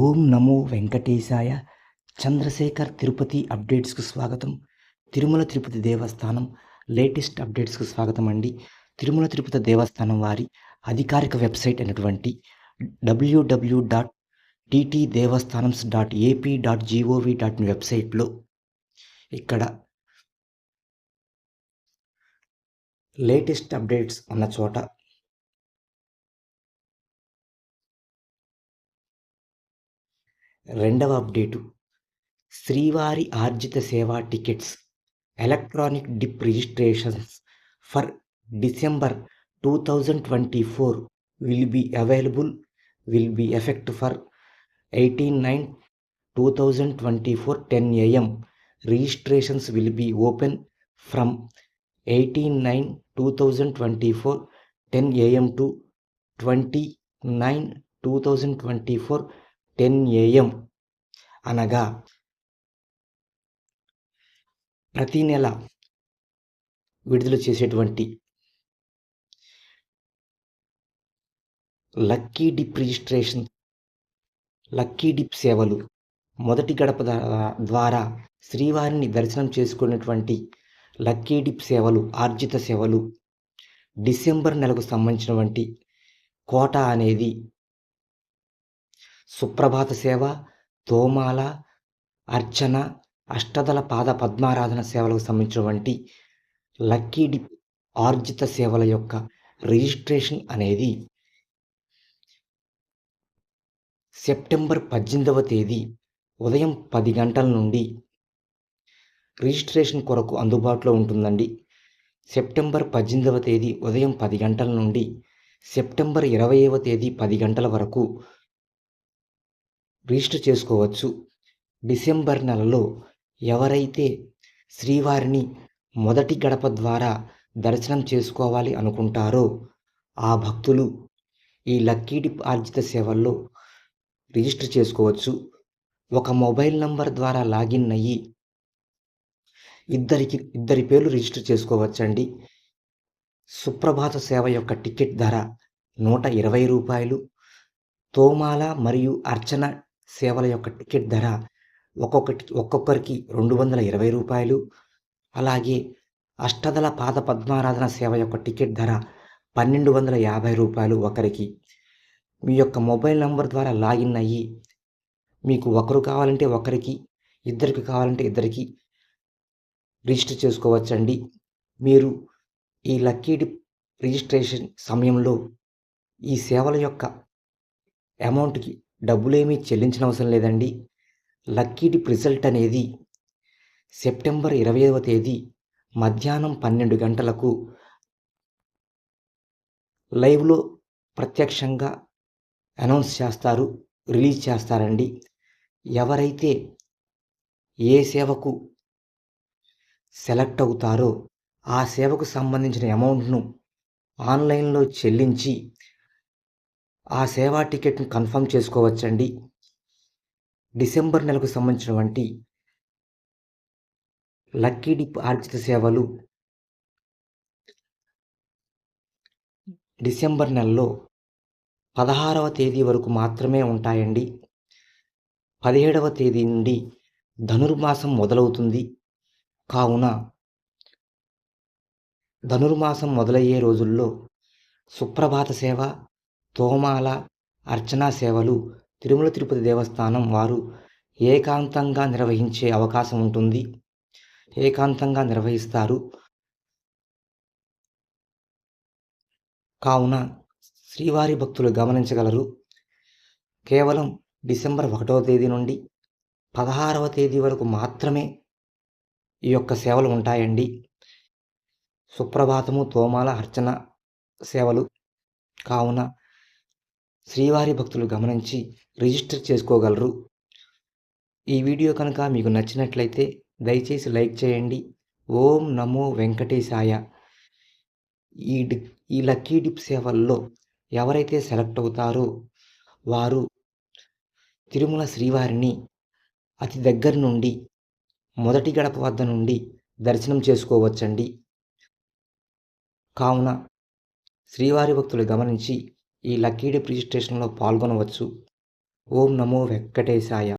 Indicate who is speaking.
Speaker 1: ఓం నమో వెంకటేశాయ. చంద్రశేఖర్ తిరుపతి అప్డేట్స్కు స్వాగతం. తిరుమల తిరుపతి దేవస్థానం లేటెస్ట్ అప్డేట్స్కు స్వాగతం అండి. తిరుమల తిరుపతి దేవస్థానం వారి అధికారిక వెబ్సైట్ అయినటువంటి WWW dot TT Devasthanams dot AP dot GOV dot వెబ్సైట్లో ఇక్కడ లేటెస్ట్ అప్డేట్స్ అన్న చోట రెండవ అప్డేటు. శ్రీవారి ఆర్జిత సేవా tickets electronic dip registrations for December two thousand twenty four will be available will be effect for eighteen nine two thousand twenty four ten AM. Registrations will be open from eighteen nine two thousand twenty four ten AM to twenty nine two thousand twenty four ten AM. అనగా ప్రతి నెల విడుదల చేసేటువంటి lucky dip registration lucky dip సేవలు మొదటి గడప ద్వారా శ్రీవారిని దర్శనం చేసుకున్నటువంటి లక్కీ డిప్ సేవలు ఆర్జిత సేవలు డిసెంబర్ నెలకు సంబంధించినటువంటి కోట అనేది సుప్రభాత సేవ తోమాల అర్చన అష్టదల పాద పద్మారాధన సేవలకు సంబంధించినటువంటి లక్కీ డిప్ ఆర్జిత సేవల యొక్క రిజిస్ట్రేషన్ అనేది సెప్టెంబర్ పద్దెనిమిదవ తేదీ ఉదయం పది గంటల నుండి రిజిస్ట్రేషన్ కొరకు అందుబాటులో ఉంటుందండి. సెప్టెంబర్ పద్దెనిమిదవ తేదీ ఉదయం పది గంటల నుండి సెప్టెంబర్ ఇరవైవ తేదీ పది గంటల వరకు రిజిస్టర్ చేసుకోవచ్చు. డిసెంబర్ నెలలో ఎవరైతే శ్రీవారిని మొదటి గడప ద్వారా దర్శనం చేసుకోవాలి అనుకుంటారో ఆ భక్తులు ఈ లక్కీ డిప్ ఆర్జిత సేవల్లో రిజిస్టర్ చేసుకోవచ్చు. ఒక మొబైల్ నంబర్ ద్వారా లాగిన్ అయ్యి ఇద్దరికి ఇద్దరి పేర్లు రిజిస్టర్ చేసుకోవచ్చండి. సుప్రభాత సేవ యొక్క టికెట్ ధర నూట ఇరవై రూపాయలు. తోమాల మరియు అర్చన సేవల యొక్క టికెట్ ధర ఒక్కొక్కటి ఒక్కొక్కరికి రెండు వందల ఇరవై రూపాయలు. అలాగే అష్టదల పాద పద్మారాధన సేవ యొక్క టికెట్ ధర పన్నెండు వందల యాభై రూపాయలు ఒకరికి. మీ యొక్క మొబైల్ నంబర్ ద్వారా లాగిన్ అయ్యి మీకు ఒకరు కావాలంటే ఒకరికి ఇద్దరికి కావాలంటే ఇద్దరికి రిజిస్టర్ చేసుకోవచ్చండి. మీరు ఈ లక్కీ డిప్ రిజిస్ట్రేషన్ సమయంలో ఈ సేవల యొక్క అమౌంట్కి డబ్బులేమీ చెల్లించిన అవసరం లేదండి. లక్కీ డిప్ రిజల్ట్ అనేది సెప్టెంబర్ ఇరవైవ తేదీ మధ్యాహ్నం పన్నెండు గంటలకు లైవ్లో ప్రత్యక్షంగా అనౌన్స్ చేస్తారు రిలీజ్ చేస్తారండి. ఎవరైతే ఏ సేవకు సెలెక్ట్ అవుతారో ఆ సేవకు సంబంధించిన అమౌంట్ను ఆన్లైన్లో చెల్లించి ఆ సేవా టికెట్ను కన్ఫర్మ్ చేసుకోవచ్చండి. డిసెంబర్ నెలకు సంబంధించినటువంటి లక్కీ డిప్ ఆర్జిత సేవలు డిసెంబర్ నెలలో పదహారవ తేదీ వరకు మాత్రమే ఉంటాయండి. పదిహేడవ తేదీ నుండి ధనుర్మాసం మొదలవుతుంది. కావున ధనుర్మాసం మొదలయ్యే రోజుల్లో సుప్రభాత సేవ తోమాల అర్చనా సేవలు తిరుమల తిరుపతి దేవస్థానం వారు ఏకాంతంగా నిర్వహించే అవకాశం ఉంటుంది. ఏకాంతంగా నిర్వహిస్తారు. కావున శ్రీవారి భక్తులు గమనించగలరు. కేవలం డిసెంబర్ ఒకటవ తేదీ నుండి పదహారవ తేదీ వరకు మాత్రమే ఈ యొక్క సేవలు ఉంటాయండి. సుప్రభాతము తోమాల అర్చన సేవలు. కావున శ్రీవారి భక్తులు గమనించి రిజిస్టర్ చేసుకోగలరు. ఈ వీడియో కనుక మీకు నచ్చినట్లయితే దయచేసి లైక్ చేయండి. ఓం నమో వెంకటేశాయ. ఈ డి ఈ లక్కీ డిప్ సేవల్లో ఎవరైతే సెలెక్ట్ అవుతారో వారు తిరుమల శ్రీవారిని అతి దగ్గర నుండి మొదటి గడప వద్ద నుండి దర్శనం చేసుకోవచ్చండి. కావున శ్రీవారి భక్తులు గమనించి ఈ లక్కీ డిప్ రిజిస్ట్రేషన్లో పాల్గొనవచ్చు. ఓం నమో వెంకటేశాయ.